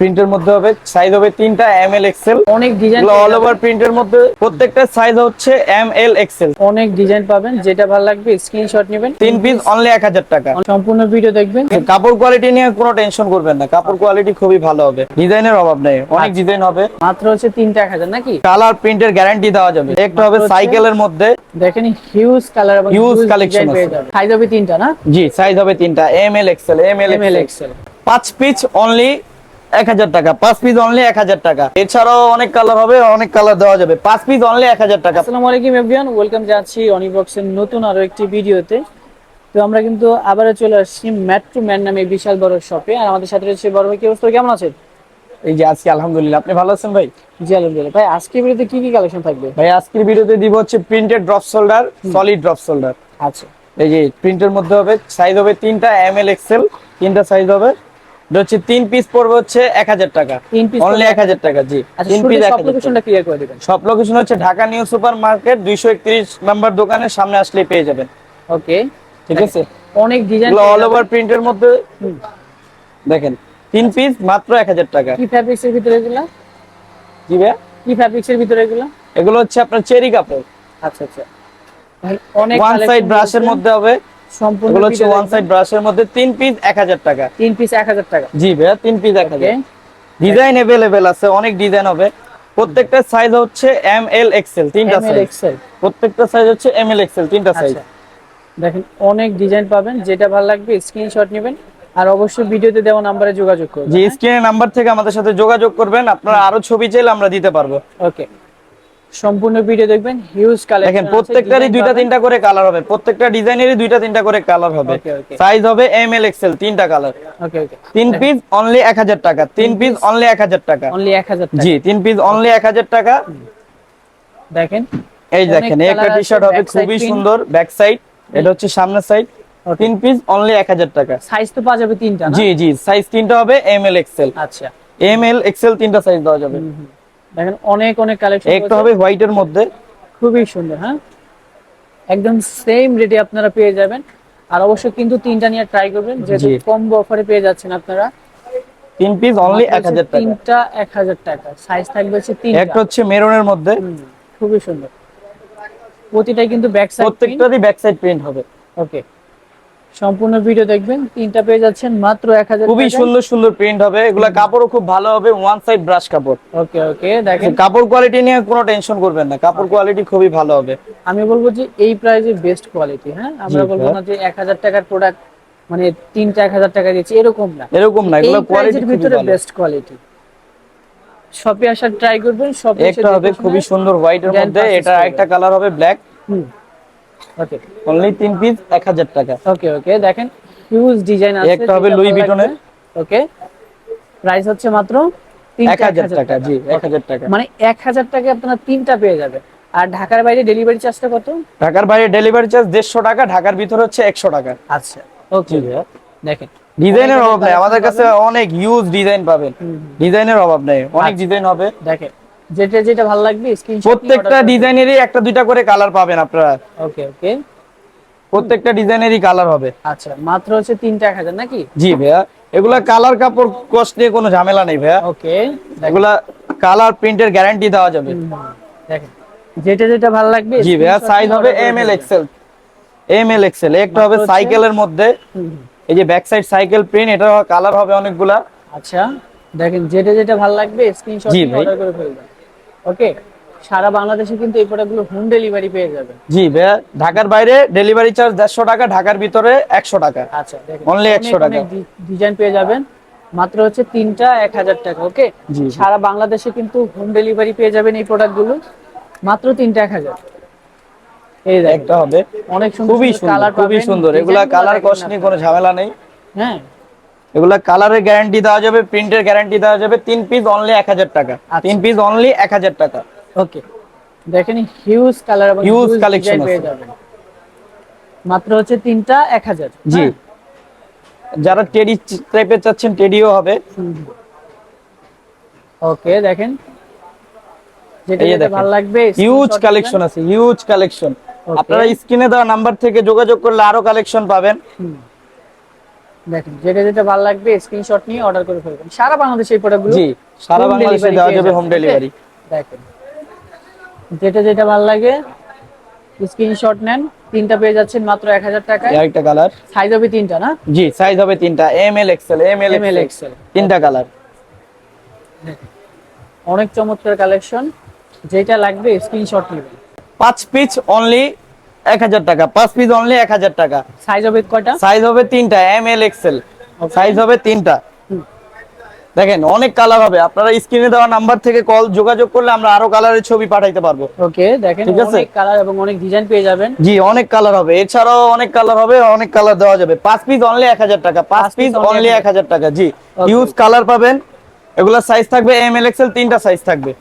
প্রিন্টের মধ্যে হবে সাইজ হবে তিনটা এম এল এক্সেল অনেক ডিজাইন অল ওভার প্রিন্টের মধ্যে প্রত্যেকটা সাইজ হচ্ছে এম এল এক্সেল অনেক ডিজাইন পাবেন যেটা ভালো লাগবে স্ক্রিনশট নেবেন। তিন পিস অনলি এক হাজার টাকা। সম্পূর্ণ ভিডিও দেখবেন। কাপড় কোয়ালিটি নিয়ে কোনো টেনশন করবেন না। কাপড় কোয়ালিটি খুবই ভালো হবে। ডিজাইনের অভাব নেই। অনেক আচ্ছা। ডিজাইন হবে। মাত্র হচ্ছে তিনটা এক হাজার নাকি? কালার প্রিন্টের গ্যারান্টি দেওয়া যাবে। একটা হবে সাইকেলের মধ্যে। দেখেন হিউজ কালার এবং হিউজ কালেকশন। সাইজ হবে তিনটা না? জি সাইজ হবে তিনটা। M L XL M L XL XL পাঁচ পিস অনলি এক হাজার টাকা পাঁচ পিস অনলি এক হাজার টাকা। এছাড়াও অনেক কালার হবে অনেক কালার দেওয়া যাবে। পাঁচ পিস অনলি এক হাজার টাকা। আসসালামু আলাইকুম এভরিওয়ান ওয়েলকাম জানাচ্ছি অনিবক্সের নতুন আরও একটি ভিডিওতে। তো আমরা কিন্তু আবারও চলে আসছি ম্যাট্রো ম্যান নামে বিশাল বড় শপে আর আমাদের সাথে রয়েছে বড় ভাই কি অবস্থা? কেমন আছেন? এই যে আজকে আলহামদুলিল্লাহ। আপনি ভালো আছেন ভাই? জি আলহামদুলিল্লাহ। ভাই আজকে ভিডিওতে কি কি কালেকশন থাকবে? ভাই আজকের ভিডিওতে দিব হচ্ছে printed drop shoulder solid drop shoulder আচ্ছা। এই যে প্রিন্টের মধ্যে হবে সাইজ হবে তিনটা এম এল এক্সেল তিনটা সাইজ হবে। এটা হচ্ছে তিন পিস পড়বে হচ্ছে এক হাজার টাকা। অনলি এক হাজার টাকা জি। আচ্ছা তিন পিস সব লোকেশন হচ্ছে ঢাকা নিউ সুপার মার্কেট দুইশো একত্রিশ নাম্বার দোকানের সামনে আসলে পেয়ে যাবেন। ওকে। ঠিক আছে? অনেক ডিজাইন অল ওভার প্রিন্টের মধ্যে দেখেন তিন পিস মাত্র এক হাজার টাকা। কি ফ্যাব্রিক্স এর ভিতরে এগুলা? জি ভাইয়া? কি ফ্যাব্রিক্স এর ভিতরে এগুলা? এগুলো হচ্ছে আপনার চেরি কাপড়। আচ্ছা আচ্ছা। অনেক ওয়ান সাইড ব্রাশের মধ্যে হবে। সম্পূর্ণ এগুলো হচ্ছে ওয়ান সাইড ব্রাশের মধ্যে তিন পিস এক হাজার টাকা। তিন পিস এক হাজার টাকা। জি ভাইয়া তিন পিস এক ওকে হাজার ডিজাইন এভেলেবেল আছে অনেক ডিজাইন হবে। প্রত্যেকটা সাইজ হচ্ছে এম এল এক্সেল তিনটা সাইজ প্রত্যেকটা সাইজ হচ্ছে এম এল এক্সেল তিনটা সাইজ আচ্ছা দেখেন অনেক ডিজাইন পাবেন যেটা ভালো লাগবে স্ক্রিনশট নেবেন। আর অবশ্যই ভিডিওতে দেওয়া নাম্বারে যোগাযোগ করবেন যে স্ক্রিনের নাম্বার থেকে আমাদের সাথে যোগাযোগ করবেন আপনারা আরও ছবি চাইলে আমরা দিতে পারব। ওকে সম্পূর্ণ ভিডিও দেখবেন হিউজ কালেকশন দেখেন প্রত্যেকটারই দুইটা তিনটা করে কালার হবে প্রত্যেকটা ডিজাইনেরই দুইটা তিনটা করে কালার হবে. সাইজ হবে এম এল এক্সেল তিনটা কালার ওকে ওকে তিন পিস অনলি এক হাজার টাকা তিন পিস অনলি এক হাজার টাকা। অনলি 1000 টাকা। জি তিন পিস অনলি এক হাজার টাকা। দেখেন এই দেখেন একটা টি শার্ট হবে খুবই সুন্দর ব্যাক সাইড এটা হচ্ছে সামনের সাইড তিন পিস অনলি এক হাজার টাকা। সাইজ তো পাওয়া যাবে তিনটা না? জি জি সাইজ তিনটা হবে এম এল এক্সেল আচ্ছা। এম এল এক্সেল তিনটা সাইজ দেওয়া যাবে। দেখেন অনেক অনেক কালেকশন একটা হবে হোয়াইটের মধ্যে। খুবই সুন্দর হ্যাঁ? একদম সেম রেটে আপনারা পেয়ে যাবেন। আর অবশ্যই কিন্তু তিনটা নিয়ে ট্রাই করবেন যেহেতু। কম্বো অফারে পেয়ে যাচ্ছেন আপনারা। তিন পিস অনলি মাত্র এক হাজার হচ্ছে টাকা। তিনটা এক হাজার টাকা। সাইজ থাকবে হচ্ছে তিনটা। একটা হচ্ছে মেরুনের মধ্যে। খুবই সুন্দর। প্রতিটাই কিন্তু ব্যাক সাইড প্রত্যেকটারই ব্যাক সাইড প্রিন্ট হবে। ওকে সম্পূর্ণ ভিডিও দেখবেন। তিনটা পেয়ে যাচ্ছেন মাত্র এক হাজার খুবই সুন্দর সুন্দর প্রিন্ট হবে। এগুলা কাপড়ও খুব ভালো হবে ওয়ান সাইড ব্রাশ কাপড়। ওকে ওকে দেখেন। কাপড় কোয়ালিটি নিয়ে কোনো টেনশন করবেন না। কাপড় কোয়ালিটি খুবই ভালো হবে। আমি বলব যে এই প্রাইজে বেস্ট কোয়ালিটি হ্যাঁ? আমরা বলব না যে এক হাজার টাকার প্রোডাক্ট মানে তিনটা এক হাজার টাকা দিচ্ছি এরকম না। এরকম না এগুলো কোয়ালিটি খুবই ভিতরে বেস্ট কোয়ালিটি শপে আসার ট্রাই করবেন শপে একটা হবে খুবই সুন্দর হোয়াইটের Then মধ্যে এটা। একটা কালার হবে ব্ল্যাক ওকে অনলি তিন পিস এক হাজার টাকা। ওকে ওকে দেখেন হিউজ ডিজাইন আছে একটা হবে লুই ভিটনের। ওকে প্রাইস হচ্ছে মাত্র এক হাজার টাকা জি এক হাজার টাকা। মানে এক হাজার টাকা আপনারা তিনটা পেয়ে যাবে আর ঢাকার বাইরে ডেলিভারি চার্জটা কত? ঢাকার বাইরে ডেলিভারি চার্জ দেড়শো টাকা ঢাকার ভিতরে হচ্ছে একশো টাকা। আচ্ছা ওকে দেখেন। ডিজাইনের অভাব নেই। আমাদের কাছে অনেক ইউজ ডিজাইন পাবেন। ডিজাইনের অভাব নেই। অনেক আচ্ছা। ডিজাইন হবে। দেখেন। যেটা যেটা ভালো লাগবে স্ক্রিনশট প্রত্যেকটা ডিজাইনেরই একটা দুইটা করে কালার পাবেন আপনারা। ওকে ওকে। প্রত্যেকটা ডিজাইনেরই কালার হবে। আচ্ছা মাত্র হচ্ছে তিনটা এক হাজার নাকি? জি ভাইয়া। এগুলা কালার কাপড় কস্ট নিয়ে কোনো ঝামেলা নেই ভাইয়া। ওকে এগুলা কালার প্রিন্টের গ্যারান্টি দেওয়া যাবে। দেখেন। যেটা যেটা ভালো লাগবে জি ভাইয়া সাইজ হবে M L. XL M L XL একটা হবে সাইকেলের মধ্যে। এই যে ব্যাক সাইড সাইকেল প্রিন্ট এটা কালার হবে অনেকগুলা। আচ্ছা দেখেন যেটা যেটা ভালো লাগবে স্ক্রিনশট। অর্ডার করে ফেলবেন। ওকে সারা বাংলাদেশে কিন্তু এই প্রোডাক্টগুলো হোম ডেলিভারি পেয়ে যাবেন। জি ভাইয়া ঢাকার বাইরে ডেলিভারি চার্জ দেড়শো টাকা ঢাকার ভিতরে একশো টাকা। আচ্ছা Only 100 টাকা। ডিজাইন পেয়ে যাবেন। মাত্র হচ্ছে তিনটা এক হাজার টাকা ওকে। সারা বাংলাদেশে কিন্তু হোম ডেলিভারি পেয়ে যাবেন এই প্রোডাক্টগুলো মাত্র তিনটা এক হাজার। এই দেখেন একটা হবে। অনেক সুন্দর খুবই সুন্দর খুবই সুন্দর। এগুলা কালার কস্ট কোনো ঝামেলা নেই। হ্যাঁ। এগুলা কালারের গ্যারান্টি দেওয়া যাবে প্রিন্টের গ্যারান্টি দেওয়া যাবে তিন পিস অনলি এক হাজার টাকা। আচ্ছা। তিন পিস অনলি এক হাজার টাকা। ওকে দেখেন হিউজ কালার এবং হিউজ কালেকশন পেয়ে যাবেন। মাত্র হচ্ছে তিনটা এক হাজার। জি। হ্যাঁ? যারা টেডি টাইপের চাচ্ছেন টেডিও হবে। ওকে দেখেন। যেটা যেটা ভালো লাগবে হিউজ কালেকশন আছে হিউজ কালেকশন আপনারা স্ক্রিনে দেওয়া নাম্বার থেকে যোগাযোগ করলে আরও কালেকশন পাবেন। দেখেন যেটা যেটা ভালো লাগবে স্ক্রিনশট নিয়ে অর্ডার করে ফেলবেন। সারা বাংলাদেশে এই প্রোডাক্টগুলো জি সারা বাংলাদেশে দেওয়া যাবে হোম ডেলিভারি দেখেন যেটা যেটা ভালো লাগে স্ক্রিনশট নেন তিনটা পেয়ে যাচ্ছেন মাত্র এক হাজার টাকায়। আরেকটা কালার সাইজ হবে তিনটা না? জি সাইজ হবে তিনটা M L XL M L M L XL XL তিনটা কালার অনেক চমৎকার কালেকশন যেটা লাগবে স্ক্রিনশট নেবেন। পাঁচ পিস অনলি এক হাজার টাকা। পাঁচ পিস অনলি এক হাজার টাকা। সাইজ হবে কয়টা? সাইজ হবে তিনটা এম এল এক্সেল সাইজ হবে তিনটা। দেখেন অনেক কালার হবে। আপনারা স্ক্রিনে দেওয়া নাম্বার থেকে কল যোগাযোগ করলে আমরা আরও কালারের ছবি পাঠাইতে পারব। ওকে দেখেন? অনেক কালার এবং অনেক ডিজাইন পেয়ে যাবেন। জি অনেক কালার হবে। এছাড়াও অনেক কালার হবে অনেক কালার দেওয়া যাবে। পাঁচ পিস অনলি এক হাজার টাকা। পাঁচ পিস অনলি 1000 এক হাজার টাকা। জি. ইউজ কালার পাবেন। এগুলা সাইজ থাকবে এম এল এক্সেল তিনটা সাইজ থাকবে।